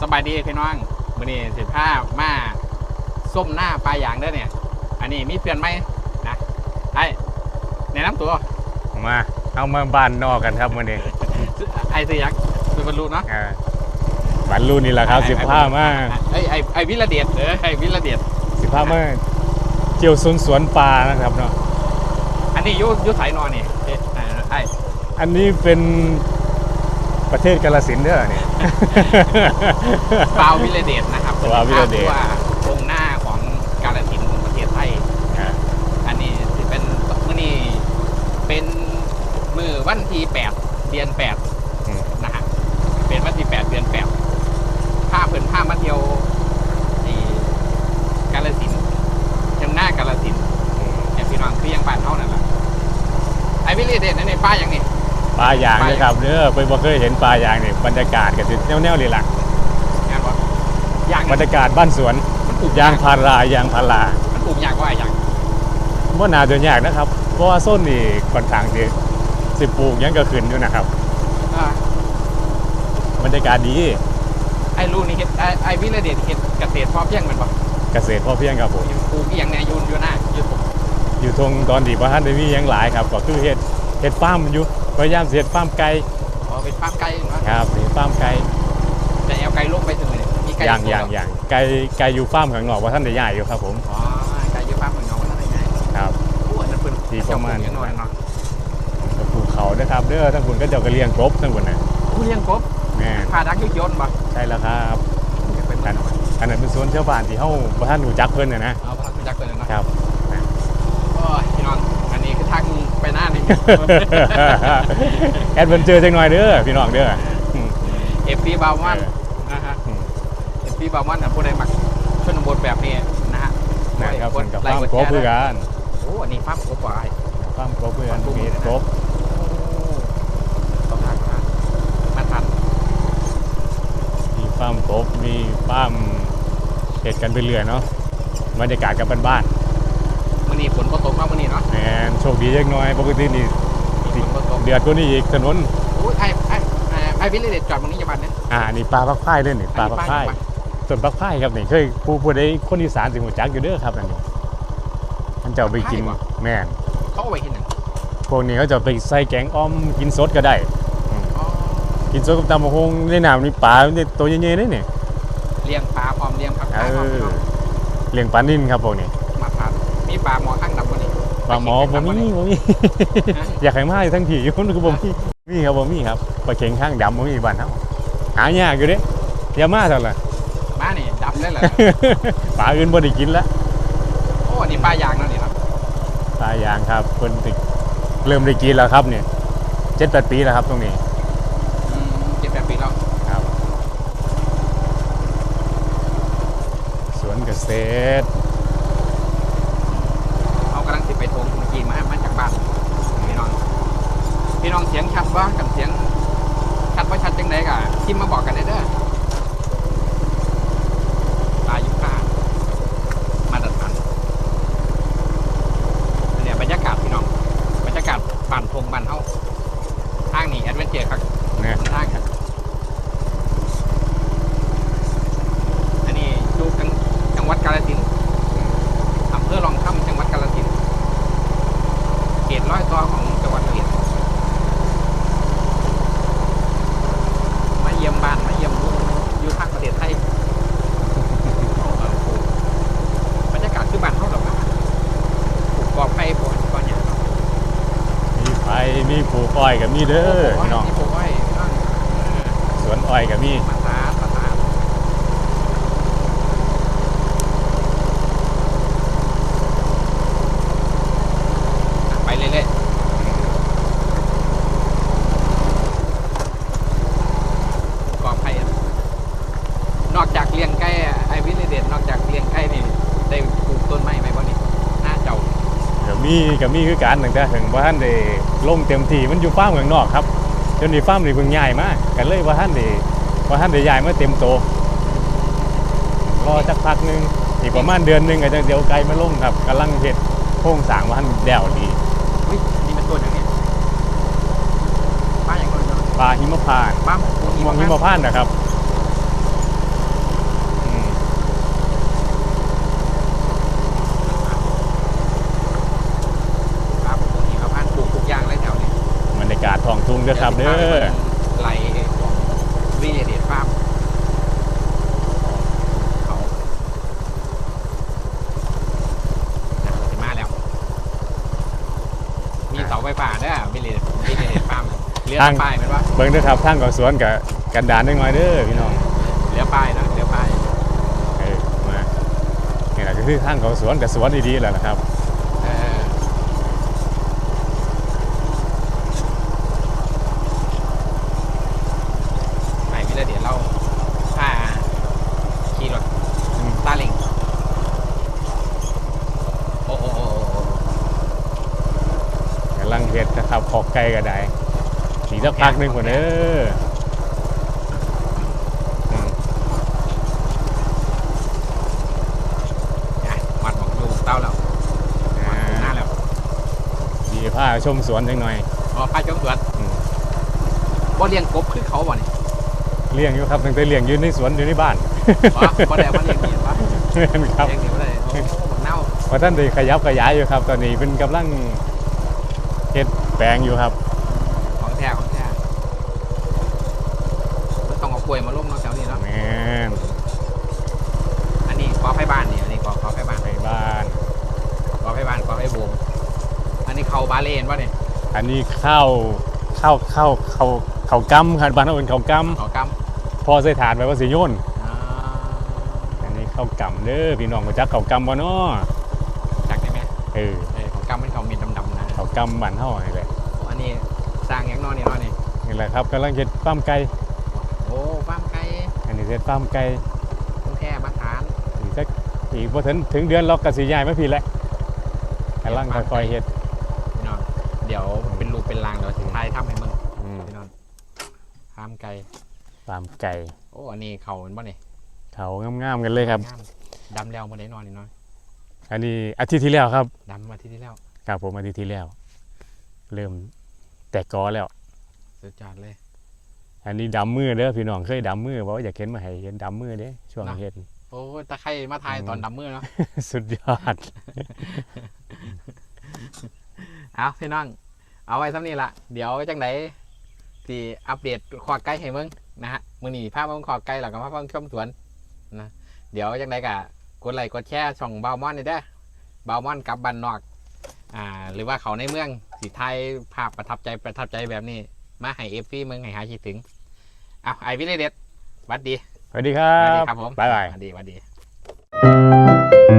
สบายดีพี่น้องมื้อนี้สิพามาส้มหน้าปลาอย่างเด้อเนี่ย อันนี้มีเพื่อนไหมนะไอ้แนะนำตัวมาเอามาบ้านนอกกันครับมื่อนี้ไอ้สยักเป็นบรรลุเนาะอ่าบ้านรุ่นนี่แหละครับสิบห้ามาไอ้ไอ้ไอ้วิรเดชเออไอ้วิรเดชสิบห้ามาเจียวสวนสวนปลานะครับเนาะอันนี้อยุยุสายนอนนี่เอ๊ะไอ้ไอ้อันนี้เป็น ประเทศกาลสินธุ์เด้อเนี่ย ปาววิรเดชนะครับปาววิรเดช ป็นภาพที่ว่าตรงหน้าของกาลสินธุ์ของประเทศไทย อ่าอันนี้สิเป็นมื้อนี้เป็นมือวันที่แปดเดือนแปดอืมนะฮะเป็นวันที่แปดเดือนแปดภาพเพิ่นภาพมาเที่ยวที่กาลสินธุ์ยังหน้ากาลสินธุ์เนี่ยพี่น้องคือยังบ้านเท่านั่นแหละไอ้วิลเลเดนนั่นในป้าอย่างนี้ ปลาอยางนะครับเด้อไปบ่เคยเห็นปลาอยางนี่บรรยากาศก็สิแนวๆเลยล่ะงานว่าอย่างบรรยากาศบ้านสวนมันปลูกยางพารายางพารามันปลูกยากกว่าอย่างบ่น่าจะยากนะครับ เพราะว่าส้นนี่ค่อนข้างสิสิปลูกหยังก็ขึ้นอยู่นะครับอ่าบรรยากาศดีไอ้ลูกนี่เฮ็ดไอ้ไอ้วิลเลเดนเฮ็ดเกษตรพอเพียงแมันบ่เกษตรพอเพียงครับผมปลูกอหย่างแนยูนอยู่หน้าอยู่ผมอยู่ตรงตอนที่พระท่านได้มีหยังหลายครับก็คือเฮ็ดเฮ็ดฟาร์มอยู่ พยายามสิเฮ็ดฟาร์มไก่อ๋อเป็นฟาร์มไก่เนาะครับเฮ็ดฟาร์มไก่แต่เอาไก่ลงไปถึงเลยมีไก่อย่างตัวอย่างอย่างไก่ไก่อยู่ฟาร์มข้างนอกว่าท่านได้ย้ายอยู่ครับผมอ๋อไก่อยู่ฟาร์มเหมือนเงาแล้วได้ไงครับโอ้อันนั้นเพิ่นที่ประมาณเจ้าปลูกอย่างน้อยเนาะก็ภูเขานะครับเด้อทั้งคุณก็เจ้าก็เลี้ยงกบทั้งคุณน่ะผู้เลี้ยงกบแม่พาดักยุยนต์บ่ใช่แล้วครับเป็นอันอันนั้นเป็นสวนชาวบ้านที่เฮาบ่ท่านรู้จักเพิ่นน่ะนะเอาพาคุณจักเกินเลยเนาะครับ โอ้ยพี่น้องอันนี้คือทางไปหน้านี่ แอดเวนเจอร์จังหน่อยเด้อพี่น้องเด้ออืมเอฟซีบาวันเออนะฮะอืมเอฟซีบาวันอะผู้ใดมักชนบทแบบนี้นะฮะนะครับเพิ่นกับไลฟาร์ค์มกดกบแชคือร์กันโอ้อันนี้ฟาร์มกบว่ะไอ้ฟาร์มกบคือกันมีกบต้องทักนะมาทันมีฟาร์มกบมีฟาร์มเฮ็ดกันไปเรื่อยเนาะบรรยากาศกับบ้าน มื้อนี้ฝนบ่ตกมามื้อนี้เนาะๆแหมโชคดีจักหน่อยปกตินี่มีฝนบ่ตกเดือดกว่านี้อีกถนนโอ้ยไอ้ไอ้ไอ้ไอ้วิลเลเดจจอดมื้อนี้จะบัดเนี่ยอ่านี่ปลาพักพายเลยนี่ปลาพักพายส่วนพักพายครับนี่เคยผู้ผู้ใดคนอีสานสิหูจักอยู่เด้อครับอันนี้มันจะเอาไปกินแม่นเขาเอาไว้เฮ็ดหยังพวกนี้เขาจะไปใส่แกงอ้อมกินสดก็ได้อ๋อกินสดกับตำบักฮงในน้ำนี่ปลาเนี่ยตัวใหญ่ๆนี่นี่เลี้ยงปลาพร้อมเลี้ยงผักเอปลาพร้อมอพี่น้องเลี้ยงปลานิ่นครับพวกนี้ มาทานมีปลาหมอข้างดำบ่นี่ปลาหมอบ่มีบ่มีอยากให้มาอยู่ทั้งที่อยู่คือบ่มีมีครับบ่มีครับปลาเข็งข้างดำบ่มีบ้านเฮาหายากอยู่เด้อย่ามาเท่าไหร่มานี่ดำเลยเหรอปลาอื่นบ่ได้กินละโอ้อันนี้ปลายางเนาะนี่ครับปลายางครับเพิ่นติเริ่มได้กินแล้วครับเนี่ย7-8ปีแล้วครับตรงนี้อืมเจ็ดแปดปีแล้วครับสวนเกษตร ที่ไปทงเมื่อกี้มามาจากบ้านพี่น้อง พี่น้องเสียงชัดบ้างกับเสียงชัดว่าชัดจังไดกะทิมมาบอกกันได้เด้อปลาอยู่ข้างมาตรฐานอันเนี่ยบรรยากาศพี่น้องบรรยากาศบ้านทงบ้านเฮาทางนี้แอดเวนเจอร์ครับ เนี่ย ทางครับอันนี้อยู่จังจังหวัดกาฬสินธุ์อำเภอรองค่ำจังหวัดกาฬสินธุ์เขตร้อยต่อของจังหวัดระยองมาเยี่ยมบ้านมาเยี่ยมลูกอยู่ทางประเทศไทยโอ้โหบรรยากาศคือบ้านเขาหรอกนะปลูกกอบไผ่ปลูกก้อนหญ้าเนาะ มีไผมีป ลูกอ้อยก็มีเด้อพี่น้องนี่ปลูกไว้พี่น้องเออสวนอ้อยก็มีมาตาตาตาอะไปเรื่อยๆกอไผ่อะนอกจากเลี้ยงไก่อะไอวิลเลเดนนอกจากเลี้ยงไก่นี่ได้ปลูกต้นไม้ไหมบ่นี่หน้าเจ้า ก็ มีก็มีคือกันตั้งแต่ถึงว่าท่านได้ลงเต็มที่มันอยู่ฟาร์มข้างนอกครับจนนี่ฟาร์มนี่เพิ่งย้ายมากันเลยว่าท่านได้ว่าท่านได้ย้ายมาเต็มโตรอจักพักหนึงอีกประมาณเดือนหนึงก็จะเดี๋ยวไกลมาลงครับกำลังเฮ็ดโครงสร้างว่าท่านแดวดีอุ้ยนี่มันตัวอย่างนี้ป้าอย่างไรเนาะปลาหิมพานต์ป้าหมูมองหิมพานต์นะครับ งเด้อครับเด้อไหลของวิเลเดตฟาร์มเขาอะถึงมาแล้ว มีเสาไฟฟ้าเด้อวิเลเดตวิเลเดตฟาร์มเรือป้ายเป็นว่าเบิ่งเด้อครับทางเขาสวนกับกันดานนิดหน่อยเด้อพี่น้องเรือป้ายนะเรือป้ายเออมานี่แหละก็คือทางเขาสวนกับสวนดีๆแหละนะครับ เออไปวิเลเดตเราถ้าขี่รถ อืม ตาเล็งโอ้โหโอ้โหโอ้โห กำลังเฮ็ดนะครับขอกไก่ก็ได้สีสักพักหนึงคนเด้ออืมอะมัดบอกดูเต้าแล้วอ่าหน้าแล้วดีผ้าชมสวนจังหน่อยอ๋อป้าจ้องสวนอืมบ่เลี้ยงกบคือเขาบ่เนี่ยเลี้ยงอยู่ครับตั้งแต่เลี้ยงอยู่ในสวนอยู่ในบ้านอ๋อบ่ได้บ่เลี้ยงเหียนวะครับเลี้ยงเหียนบ่ได้โอ้บักเน่าเพราะท่านได้ขยับขยายอยู่ครับ ตอนนี้เป็นกำลัง เฮ็ดแปลงอยู่ครับ ของแท้ของแท้มันต้องเอากล้วยมาลงเนาะแถวนี้เนาะ แม่นอันนี้กอไผ่บ้านนี่อันนี้กอกอไผ่บ้านไปบ้าน กอไผ่บ้านกอไผ่โบงอันนี้เขาบาเลนวะเนี่ยอันนี้ข้าวข้าวข้าวข้าวข้าวกำครับบ้านเราเป็นข้าวกเขากำพอใส่ถาดไว้ว่าสิโยนำอ่าอันนี้ข้าวกำเด้อพี่น้องรู้จักข้าวกำบ่เนาะจักได้ไหมเออ เอ ดำๆนะข้าวกำบ้านเฮานี่แหละอันนี้สร้างอย่างนอนนี่เนาะนี่นี่แหละครับกำลังเฮ็ดฟาร์มไก่โอ้ฟาร์มไก่อันนี้เฮ็ดฟาร์มไก่ของแท้บ้านฐานอีกสักอีกบ่ถึงถึงเดือนเราก็สิย้ายมาพี่แหละกำลังค่อยๆเฮ็ดพี่น้องเดี๋ยวเป็นรูปเป็นรางเดี๋ยวสิทายทำให้มึงอืมพี่น้องฟาร์มไก่ฟาร์มไก่โอ้อันนี้เขาเป็นบ่เนี่ยเขางามๆกันเลยครับ งามดำแล้วมาได้นอนนี่น้อยอันนี้อาทิตย์ที่แล้วครับดำมาที่ที่แล้ว ครับผมอาทิตย์ที่แล้ว เริ่มแตกกอแล้วสุดยอดเลย อันนี้ดำมือเด้อพี่น้องเคยดำมือบอกว่าอยากเห็นมาให้เห็นดำมือเด้ช่วงเฮ็ดโอ้ยตะไคร่มาทายตอนดำมือเนาะสุดยอดเอาพี่น้อง เอาไว้ซ้ำนี่ละเดี๋ยวจังไหนที่อัปเดตขอไก่ให้มึงนะฮะมือหนีภาพมึงขอไก่หลักกับภาพมึงชมสวนนะเดี๋ยวจังไหนกะกดไลค์กดแชร์ช่องบาวมอนนี่เด้อบาวมอนกลับบันนอกอ่าหรือว่าเขาในเมือง สีไทยภาพประทับใจประทับใจแบบนี้ มาให้เอฟซีมึงให้หาคิดถึงเอาไอวิเลเด็ดหวัดดีสวัสดีครัหวัดดีบครับผมบ๊ายบายหวัดดีหวัดดี